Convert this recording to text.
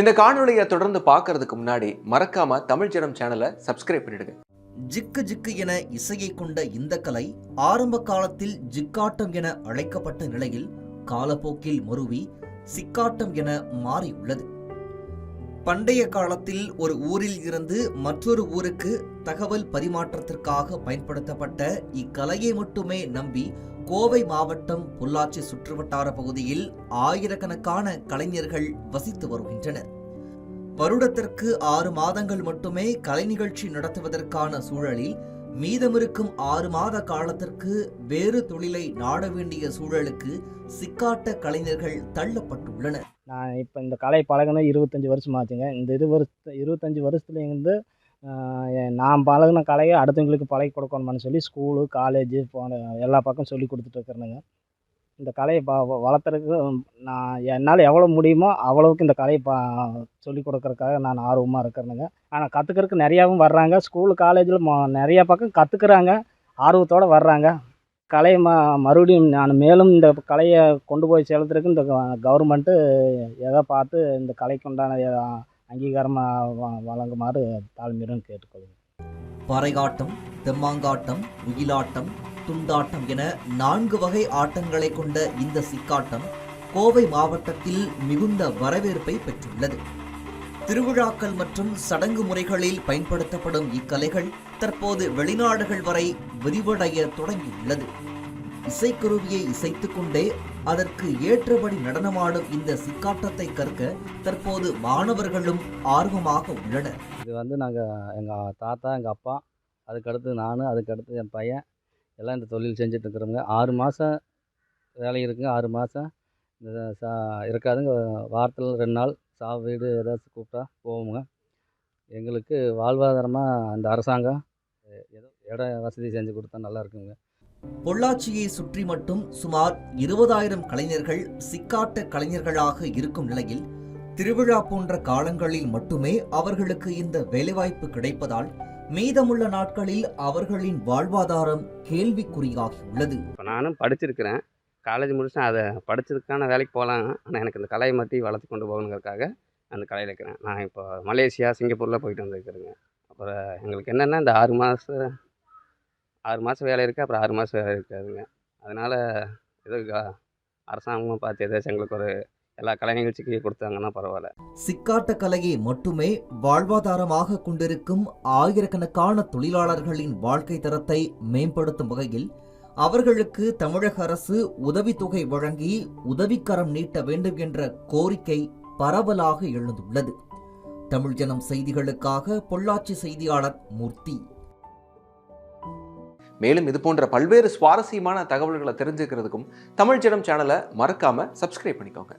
இந்த காணொளியை தொடர்ந்து பார்க்கறதுக்கு முன்னாடி மறக்காம தமிழ் ஜனம் சேனலை சப்ஸ்கிரைப் பண்ணிடுங்க. ஜிக்கு ஜிக்கு என இசையை கொண்ட இந்த கலை ஆரம்ப காலத்தில் ஜிக்காட்டம் என அழைக்கப்பட்ட நிலையில் காலப்போக்கில் மருவி சிக்காட்டம் என மாறியுள்ளது. பண்டைய காலத்தில் ஒரு ஊரில் இருந்து மற்றொரு ஊருக்கு தகவல் பரிமாற்றத்திற்காக பயன்படுத்தப்பட்ட இக்கலையை மட்டுமே நம்பி கோவை மாவட்டம் பொள்ளாச்சி சுற்றுவட்டார பகுதியில் ஆயிரக்கணக்கான கலைஞர்கள் வசித்து வருகின்றனர். வருடத்திற்கு ஆறு மாதங்கள் மட்டுமே கலை நிகழ்ச்சி நடத்துவதற்கான சூழலில் மீதமிருக்கும் ஆறு மாத காலத்திற்கு வேறு தொழிலை நாட வேண்டிய சூழலுக்கு சிக்காட்ட கலைஞர்கள் தள்ளப்பட்டுள்ளனர். நான் இப்போ இந்த கலை பழகின இருபத்தஞ்சி வருஷம் ஆச்சுங்க இந்த இது வருஷ இருபத்தஞ்சி வருஷத்துலேருந்து நான் பழகின கலையை அடுத்தவங்களுக்கு பழகி கொடுக்கணுமான்னு சொல்லி ஸ்கூலு காலேஜு போன எல்லா பக்கம் சொல்லி கொடுத்துட்ருக்குறேனுங்க இந்த கலையை ப வ- வளர்த்துறதுக்கு நான் என்னால் எவ்வளோ முடியுமோ அவ்வளவுக்கு இந்த கலையை பா சொல்லிக் கொடுக்கறதுக்காக நான் ஆர்வமாக இருக்கிறேனுங்க. ஆனால் கற்றுக்கிறதுக்கு நிறையாவும் வர்றாங்க. ஸ்கூலு காலேஜில் ம நிறையா பக்கம் கற்றுக்குறாங்க ஆர்வத்தோடு வர்றாங்க. கலையை ம மறுபடியும் நான் மேலும் இந்த கலையை கொண்டு போய் செலுத்துறதுக்கு இந்த கவர்மெண்ட்டு எதை பார்த்து இந்த கலைக்கு உண்டான அங்கீகாரமாக வ- வழங்குமாறு தாழ்மையுடன் கேட்டுக்கொள்கிறேன். பறைகாட்டம் தெம்மாங்காட்டம் உயிலாட்டம் துண்டாட்டம் என நான்கு வகை ஆட்டங்களை கொண்ட இந்த சிக்காட்டம் கோவை மாவட்டத்தில் மிகுந்த வரவேற்பை பெற்றுள்ளது. திருவிழாக்கள் மற்றும் சடங்கு முறைகளில் பயன்படுத்தப்படும் இக்கலைகள் தற்போது வெளிநாடுகள் வரை விரிவடைய தொடங்கியுள்ளது. இசைக்கருவியை இசைத்துக் கொண்டே அதற்கு ஏற்றபடி நடனமாடும் இந்த சிக்காட்டத்தை கற்க தற்போது மாணவர்களும் ஆர்வமாக உள்ளனர். இது வந்து நாங்கள் எங்கள் தாத்தா எங்கள் அப்பா அதுக்கடுத்து நான் அதுக்கடுத்து என் பையன் எல்லாம் இந்த தொழில் செஞ்சுட்டு இருக்கிறோங்க ஆறு மாதம் வேலை இருக்குங்க ஆறு மாதம் இந்த சா இருக்காதுங்க. வாரத்தில் ரெண்டு நாள் சா வீடு ஏதாச்சும் கூப்பிட்டா போவோங்க எங்களுக்கு வாழ்வாதாரமாக அந்த அரசாங்கம் ஏதோ இட வசதி செஞ்சு கொடுத்தா நல்லா இருக்குங்க. பொள்ளாச்சியை சுற்றி மட்டும் சுமார் இருபதாயிரம் கலைஞர்கள் சிக்காட்ட கலைஞர்களாக இருக்கும் நிலையில் திருவிழா போன்ற காலங்களில் மட்டுமே அவர்களுக்கு இந்த வேலைவாய்ப்பு கிடைப்பதால் மீதமுள்ள நாட்களில் அவர்களின் வாழ்வாதாரம் கேள்விக்குறியாகியுள்ளது. இப்போ நானும் படிச்சிருக்கிறேன். காலேஜ் முடிச்சுட்டு அதை படிச்சதுக்கான வேலைக்கு போகலாம். ஆனால் எனக்கு இந்த கலையை மாற்றி வளர்த்து கொண்டு போகணுங்கிறதுக்காக அந்த கலையில் இருக்கிறேன். நான் இப்போ மலேசியா சிங்கப்பூரில் போயிட்டு வந்துருக்குறேங்க. அப்புறம் எங்களுக்கு என்னென்னா இந்த ஆறு மாதம் ஆறு மாதம் வேலை இருக்குது அப்புறம் ஆறு மாதம் வேலை இருக்காதுங்க. அதனால் ஏதோ க- அரசாங்கமும் பார்த்து ஏதாச்சும் எங்களுக்கு ஒரு எல்லா கலை நிகழ்ச்சிக்கு கொடுத்தாங்கன்னா பரவாயில்ல. சிக்காட்ட கலையை மட்டுமே வாழ்வாதாரமாக கொண்டிருக்கும் ஆயிரக்கணக்கான தொழிலாளர்களின் வாழ்க்கை தரத்தை மேம்படுத்தும் வகையில் அவர்களுக்கு தமிழக அரசு உதவித்தொகை வழங்கி உதவிக்கரம் நீட்ட வேண்டும் என்ற கோரிக்கை பரவலாக எழுந்துள்ளது. தமிழ் ஜனம் செய்திகளுக்காக பொள்ளாச்சி செய்தியாளர் மூர்த்தி. மேலும் இது போன்ற பல்வேறு சுவாரஸ்யமான தகவல்களை தெரிஞ்சுக்கிறதுக்கும் தமிழ் ஜனம் சேனலை மறக்காம சப்ஸ்கிரைப் பண்ணிக்கோங்க.